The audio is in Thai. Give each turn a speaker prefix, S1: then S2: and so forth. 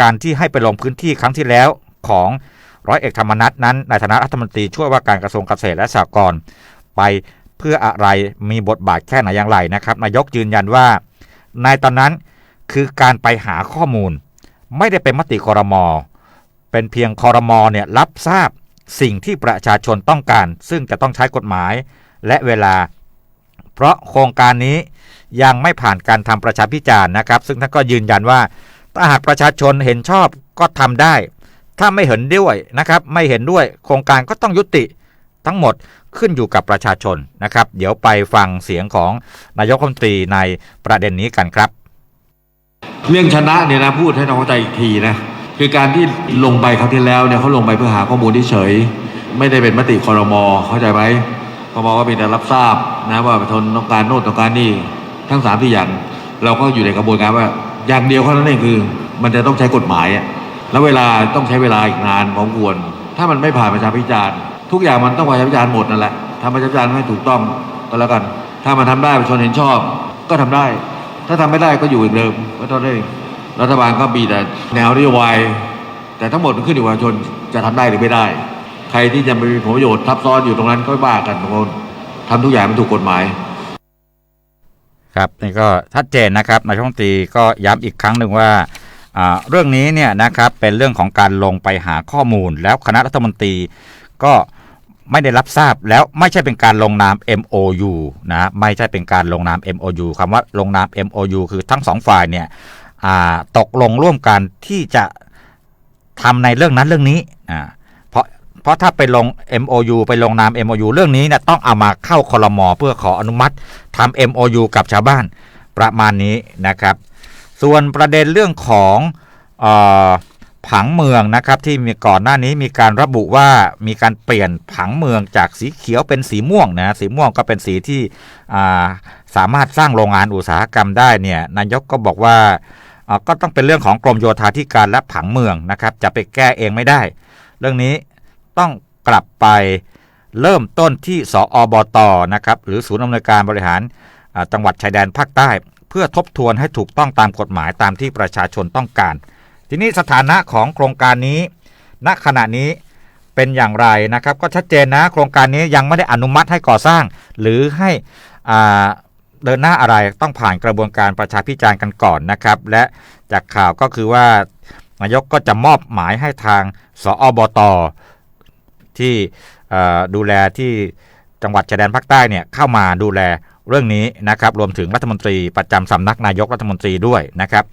S1: การที่ให้ไปลงพื้นที่ครั้งที่แล้วของร้อยเอกธรรมนัฐนั้นในฐานะรัฐมนตรีช่วยว่าการกระทรวงเกษตรและสหกรณ์ไปเพื่ออะไรมีบทบาทแค่ไหนอย่างไรนะครับนายกยืนยันว่า ในตอนนั้นคือการไปหาข้อมูล ไม่ได้เป็นมติคอรมอเป็นเพียงคอรมอเนี่ยรับทราบสิ่งที่ประชาชนต้องการ ซึ่งจะต้องใช้กฎหมายและเวลา เพราะโครงการนี้ยังไม่ผ่านการทำประชาพิจารณ์นะครับ ซึ่งท่านก็ยืนยันว่า ถ้าหากประชาชนเห็นชอบก็ทำได้ ถ้าไม่เห็นด้วยนะครับไม่เห็นด้วยโครงการก็ต้องยุติทั้งหมดขึ้นอยู่กับประชาชนนะครับ เดี๋ยวไปฟังเสียงของนายกรัฐมนตรีในประเด็นนี้กันครับ
S2: เรื่องชนะเนี่ยนะพูดให้น้องเข้าใจอีกทีนะคือการที่ลงไปครั้งที่แล้วเนี่ยเขาลงไปเพื่อหาข้อมูลที่เฉย ไม่ได้เป็นมติคอรมอเข้าใจไหมคอรมอก็มีแต่รับทราบนะว่าประชาชนต้องการโน่นต้องการนี่ทั้งสามที่อย่างเราก็อยู่ในกระบวนการว่า อย่างเดียวเท่านั้นเองคือ มันจะต้องใช้กฎหมายอะแล้วเวลาต้องใช้เวลาอีกนานพอสมควร ถ้ามันไม่ผ่านประชาพิจารณ์ทุกอย่างมันต้องประชาพิจารณ์หมดนั่นแหละทำประชาพิจารณ์ให้ถูกต้องก็แล้วกัน ถ้ามันทำได้ประชาชนเห็นชอบ ก็ทำได้ ถ้าทำไม่ได้ก็อยู่อย่างเดิมก็เท่านั้นเองรัฐบาลก็มีแต่แนวนโยบาย แต่ทั้งหมดมันขึ้นอยู่กับประชาชนจะทำได้หรือไม่ได้ ใครที่จะมีผลประโยชน์ทับซ้อนอยู่ตรงนั้นก็ว่ากันตรงนั้นทำทุกอย่างมันถูกกฎหมาย
S1: ครับนี่ก็ชัดเจนนะครับนายกรัฐมนตรีก็ย้ำอีกครั้งหนึ่งว่าเรื่องนี้เนี่ยนะครับเป็นเรื่องของการลงไปหาข้อมูล แล้วคณะรัฐมนตรีก็ไม่ได้รับทราบแล้วไม่ใช่เป็นการลงนาม MOU นะไม่ใช่เป็นการลงนาม MOU คำว่าลงนาม MOU คือทั้งสองฝ่ายเนี่ยตกลงร่วมกันที่จะทำในเรื่องนั้นเรื่องนี้อ่า เพราะถ้าไปลง MOU ไปลงนาม MOU เรื่องนี้นี่ยต้องเอามาเข้าคลมเพื่อขออนุมัติทำ MOU กับชาวบ้านประมาณนี้นะครับ ส่วนประเด็นเรื่องของออผังเมืองนะครับที่มีก่อนหน้านี้มีการระบุว่ามีการเปลี่ยนผังเมืองจากสีเขียวเป็นสีม่วงนะสีม่วงก็เป็นสีที่สามารถสร้างโรงงานอุตสาหกรรมได้เนี่ยนายกก็บอกว่าก็ต้องเป็นเรื่องของกรมโยธาธิการและผังเมืองนะครับ จะไปแก้เองไม่ได้ เรื่องนี้ ต้องกลับไปเริ่มต้นที่สออบตนะครับหรือศูนย์อำนวยการบริหารอ่าจังหวัดชายแดนภาคใต้ เพื่อทบทวนให้ถูกต้องตามกฎหมายตามที่ประชาชนต้องการ ทีนี้สถานะของโครงการนี้ ณขณะนี้เป็นอย่างไรนะครับ ก็ชัดเจนนะโครงการนี้ยังไม่ได้อนุมัติให้ก่อสร้าง หรือให้เดินหน้าอะไรต้องผ่านกระบวนการประชาพิจารณ์กันก่อนนะครับ และจากข่าวก็คือว่านายกก็จะมอบหมายให้ทางสอบต ที่ดูแลที่จังหวัดชายแดนภาคใต้เนี่ยเข้ามาดูแลเรื่องนี้นะครับรวมถึงรัฐมนตรีประจำสำนักนายกรัฐมนตรีด้วยนะครับ